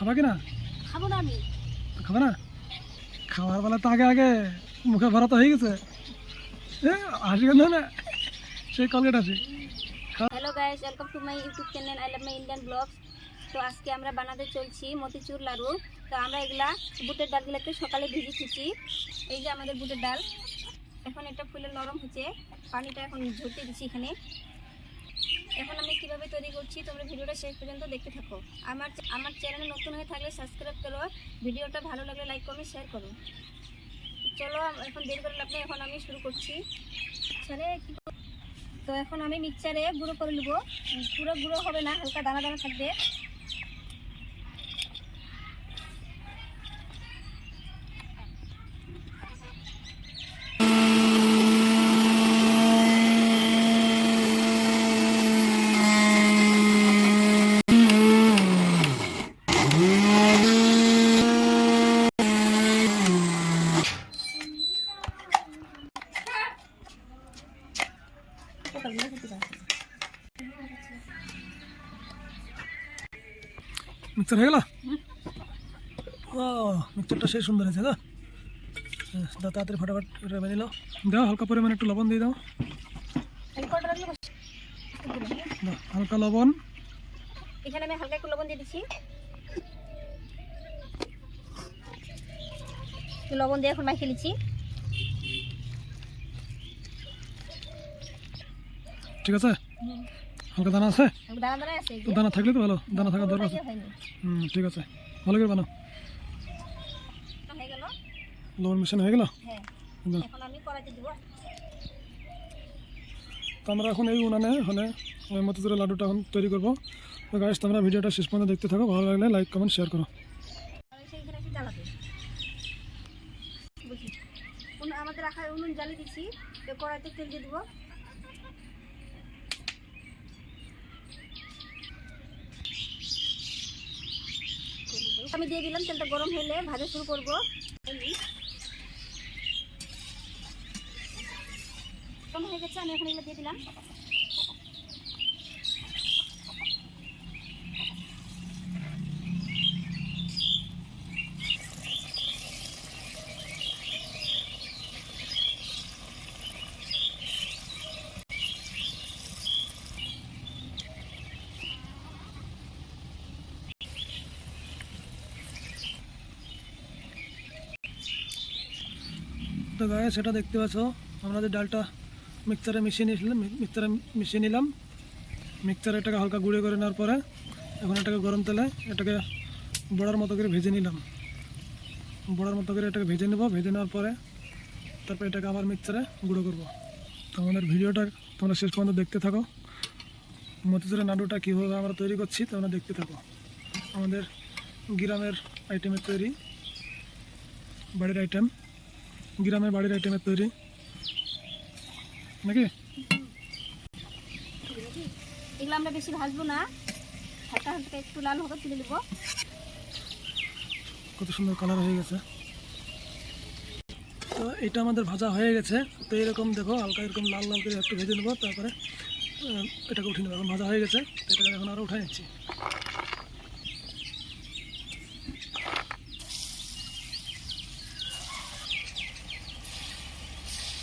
খাবা কি না খাব না আমি। খাবে না? খাওয়ার বেলা তো আগে আগে মুখে ভরা তো হয়ে গেছে। হাসি কেন না? সেই কলগেট আছে hello guys welcome to my YouTube channel I love my Indian blogs তো আজকে আমরা বানাতে চলছি মতিচুর লাড়ু। তো আমরা এগুলা বুটের ডালগুলোকে সকালে ভিজে খুঁজি এই যে আমাদের বুটের ডাল। এখন এটা ফুলে নরম হচ্ছে। পানিটা এখন ঝরতে দিচ্ছি এখানে। এখন আমি কীভাবে তৈরি করছি তোমরা ভিডিওটা শেষ পর্যন্ত দেখতে থাকো। আমার আমার চ্যানেলে নতুন হয়ে থাকলে সাবস্ক্রাইব করো, ভিডিওটা ভালো লাগলে লাইক করো শেয়ার করো। চলো এখন দেরি করে লাগলে এখন আমি শুরু করছি। ছেড়ে তো এখন আমি মিক্সারে গুঁড়ো করে নেব। পুরো গুঁড়ো হবে না, হালকা দানা দানা থাকবে। মিক্সচার হয়ে গেল? ও মিক্সচারটা সেই সুন্দর আছে হ্যাঁ, তাড়াতাড়ি ফটাফট বেঁধে নাও। দাও হালকা পরিমাণে একটু লবণ দিয়ে। দাও। হালকা লবণ। এখানে আমি হালকা একটু লবণ দিয়ে দিচ্ছি। লবণ দিয়ে এখন মাখিয়ে নিচ্ছি। ঠিক আছে? হালকা দানা আছে? তো দানা থাকলে তো ভালো দানা থাকার দরকার আছে। হুম ঠিক আছে। ভালো করে বানাও। লবণ মিশানো হয়ে গেল? হ্যাঁ। তো আমরা এখন এই উনানে হলে ওই মতো করে লাড্ডুটা এখন তৈরি করব। তো গাইস তোমরা ভিডিওটা শেষ পর্যন্ত দেখতে থাকো। ভালো লাগলে লাইক কমেন্ট শেয়ার করো। আমাদের রাখার উনুন জ্বালিয়ে দিচ্ছি। কড়াইতে তেল দিয়ে দেবো। আমি দিয়ে দিলাম, তেলটা গরম হলে ভাজা শুরু করব। গরম হয়ে গেছে, আমি এখন এগুলো দিয়ে দিলাম। তো গায়ে, সেটা দেখতে পাচ্ছ। আমরা যে ডালটা মিক্সারে মিশিয়ে নিয়েছিলাম মিক্সারে মিশিয়ে নিলাম। মিক্সারে এটাকে হালকা গুঁড়ো করে নেওয়ার পরে এখন এটাকে গরম তেলে এটাকে বড়ার মতো করে ভেজে নিলাম। বড়ার মতো করে এটাকে ভেজে নেব, ভেজে নেওয়ার পরে তারপর এটাকে আবার মিক্সারে গুঁড়ো করব। তো আমাদের ভিডিওটা তোমরা শেষ পর্যন্ত দেখতে থাকো। মতিচুরের নাড়ুটা কীভাবে আমরা তৈরি করছি তোমরা দেখতে থাকো। আমাদের গ্রামের আইটেমের তৈরি, বাড়ির আইটেম গ্রামের বাড়ির আইটেমের তৈরি। নাকি? এগুলো আমরা বেশি ভাজবো না। হালকা হালকা একটু লাল হবে তুলে নেব। কত সুন্দর কালার হয়ে গেছে। তো এটা আমাদের ভাজা হয়ে গেছে। তো এরকম দেখো হালকা এরকম লাল লাল করে একটু ভেজে নেব তারপরে এটাকে উঠিয়ে নেব। এখন ভাজা হয়ে গেছে। এটাকে এখন আরও উঠে নিচ্ছি।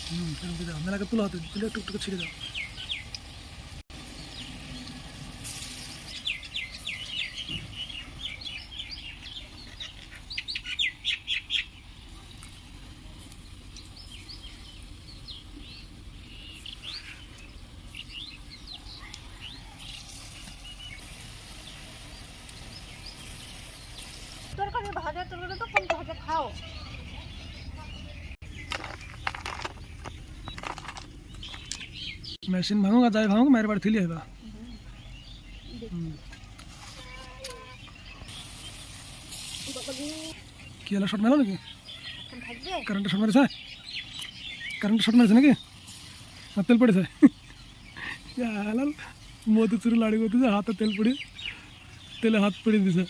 হুম এরকম দাও মেলাকে তুলো হাতে তুলে একটু ছিঁড়ে দাও তরকারি ভাজা, তরকারি তো কম ভাজা খাও। মেশিন ভাঙুক আর যাই ভাঙুক মায়ের বাড়ি থিলি হইবা হুম। কি হলো শর্ট মেলো নাকি এখন থাকবে কারেন্টে শর্ট মেরেছে কারেন্টে শর্ট মেরেছে নাকি আর তেল পড়েছে হালাল মধু চুরি লাড়ি করতেছে হাতে তেল পড়ি তেলে হাত পড়ে দিছে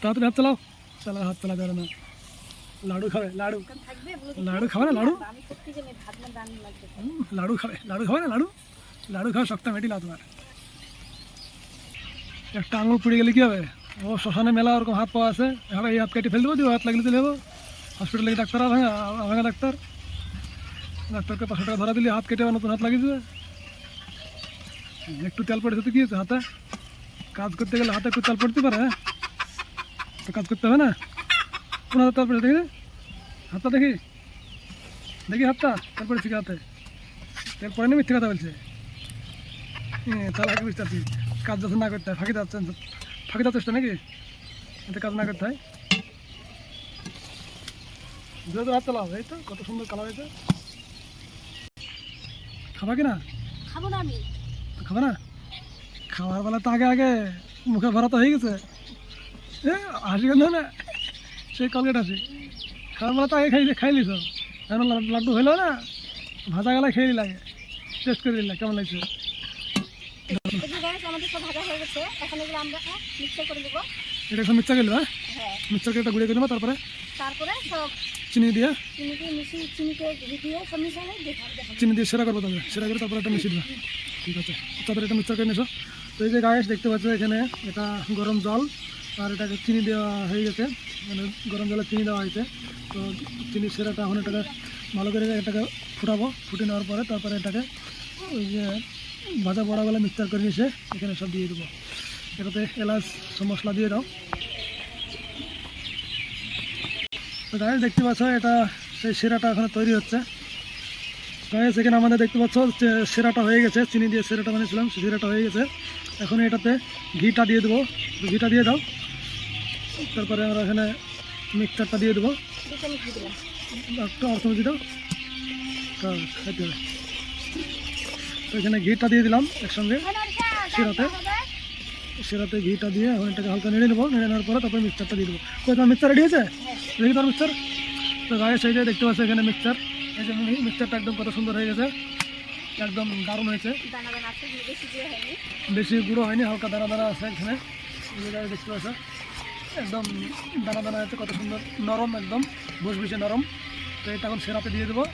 তাড়াতাড়ি হাত চালাও চালা হাত চালা যাবে না লাড়ু খাবে লাড়ু এখন থাকবে বলে লাড়ু খাবে না লাড়ু আমি সত্যি জানি ভাত না দান লাগবে হুম, লাড়ু খাবে লাড়ু খাবে না লাড়ু লাড়ু খাওয়া শক্ত মেটিলা তোমার একটা আঙুল পুড়ে গেলে কি হবে ও শ্মশানে মেলা ওরকম হাত পাওয়া আছে এখন এই হাত কেটে ফেলে দেবো দিয়ে হাত লাগলে চলে যাব হসপিটালে ডাক্তার ভাঙা ভাঙা ডাক্তার ডাক্তারকে পাঁচশো টাকা ধরা দিলে হাত কেটে আবার নতুন হাত লাগিয়ে দেবে একটু তেল পড়েছে তো কি হয়েছে হাতে কাজ করতে গেলে হাতে একটু তেল পড়তে পারে হ্যাঁ? তো কাজ করতে হবে না কোন তেল দেখি? হাতটা দেখি? দেখি হাতটা? তেল পড়েছে কি হাতে। তেল পড়েনি মিথ্যে কথা বলছে। হ্যাঁ তাহলে আগে বুঝতে পারছি। কাজ না করতে হয় ফাঁকি যাচ্ছেন ফাঁকি চেষ্টা নাকি? এতে কাজ না করতে হয়। যেহেতু হাত চালাও এই তো কত সুন্দর কালার হয়েছে খাবা কি না? খাব না আমি। খাবে না? খাওয়ার বেলা তো আগে আগে মুখে ভরা তো হয়ে গেছে। হাসি গেল না? সেই কলগেট আছে। খাওয়ার বেলা তো আগে খাই খাইলি সব এখন লাড্ডু হইল না ভাজা গেলা খেয়ে লাগে টেস্ট করে দিলে কেমন লাগছে? এই যে গাইস আমাদের সব ভাজা হয়ে গেছে। এখন এগুলো আমরা মিক্সার করে দেবো এটা মিক্সার হ্যাঁ? হ্যাঁ। গুঁড়িয়ে করে তারপরে তারপরে সব চিনি দিয়ে? চিনিকে মিশিয়ে চিনিকে ঘি দিয়ে সব মিশালে দেখা দেখা চিনি দিয়ে সেরা করব তবে সেরা করে তারপরে মিশিয়ে দেবো। ঠিক আছে। এটা মিক্সার করে নিয়েছো তো এই যে গায়েস দেখতে পাচ্ছ এখানে এটা গরম জল। আর এটাকে চিনি দেওয়া হয়ে গেছে মানে গরম জলে চিনি দেওয়া হয়েছে। তো চিনি সেরাটা এখন এটাকে ভালো করে এটাকে ফুটাবো, ফুটে নেওয়ার পরে তারপরে এটাকে ওই যে ভাজা বড়াগুলো মিক্সার করে নিয়েছে এখানে সব দিয়ে দেবো। এটাতে এলাচ, মশলা দিয়ে দাও। তো গায়ে দেখতে পাচ্ছ এটা সেই সেরাটা এখানে তৈরি হচ্ছে। গায়ে সেখানে আমাদের দেখতে পাচ্ছ সেরাটা হয়ে গেছে, চিনি দিয়ে সেরাটা বানিয়েছিলাম, সেরাটা হয়ে গেছে। এখন এটাতে ঘিটা দিয়ে দেবো। ঘিটা দিয়ে দাও। তারপরে আমরা এখানে মিক্সচারটা দিয়ে দেবো দু চামচ দিয়ে দিলাম একটু অর্থমতি দাও তা খাইতে হবে তো এখানে ঘিটা দিয়ে দিলাম একসঙ্গে সেরাতে সেরাতে ঘিটা দিয়ে এখন এটাকে হালকা নেড়ে নেব নেড়ে নেওয়ার পরে তারপরে মিক্সচারটা দিয়ে দেবো কই তোমার মিক্সচার রেডি আছে দেখি তোমার মিক্সচার তো গায়ে সেই যে দেখতে পাচ্ছ এখানে মিক্সচার এই যে মিক্সচারটা একদম কত সুন্দর হয়ে গেছে একদম দারুণ হয়েছে দানা দানা আছে বেশি দিয়ে হয়নি বেশি গুঁড়ো হয়নি হালকা দানা দানা আছে এখানে এই যে গায়ে দেখতে পাচ্ছ একদম দানা দানা আছে কত সুন্দর নরম একদম বসবিসে নরম। তো এটা এখন সেরাতে দিয়ে দেবো।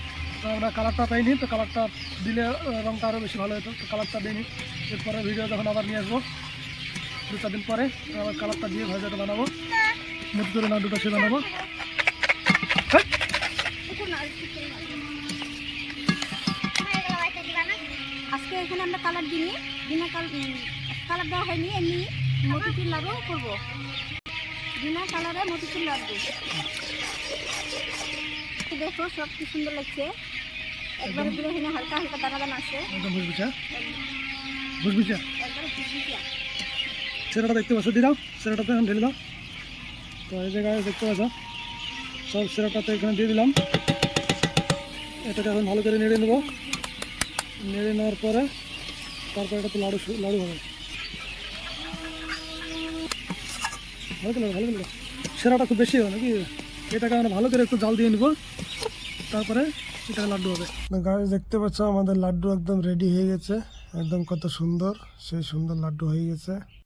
তো আমরা কালারটা পাইনি তো কালারটা দিলে রঙটা আরও বেশি ভালো হতো তো কালারটা দিইনি। এরপরে ভিডিও যখন আবার নিয়ে আসব দু চার দিন পরে আবার কালারটা দিয়ে ভাজাটা বানাবো। মুখ করে লাড্ডুটা সে বানাবো। হ্যাঁ, না, না। আজকে এখানে আমরা কালার দিইনি বিনা কালার দেওয়া হয়নি এমনি মতিচুর লাড়ু করব। বিনা কালারে মতিচুর তো দেখো সব কি সুন্দর লাগছে। একবারে পুরো এখানে হালকা হালকা দানা দানা আছে। বুঝবিছা। সেরাটা দেখতে পাচ্ছ সেরাটাতে এখন ঢেলে দাও। তো এই জায়গায় দেখতে পাচ্ছ সব সেরাটাতে এখানে দিয়ে দিলাম। এটাকে এখন ভালো করে নেড়ে নেব। নেড়ে নেওয়ার পরে তারপর এটা তো লাড়ু লাড়ু হবে। ভালো ভালো সেরাটা খুব বেশি হবে নাকি? এটাকে আমরা ভালো করে একটু জাল দিয়ে নিব। তারপরে এটা লাড্ডু হবে। গাড়ি দেখতে পাচ্ছ, আমাদের লাড্ডু একদম রেডি হয়ে গেছে। একদম কত সুন্দর, সেই সুন্দর লাড্ডু হয়ে গেছে।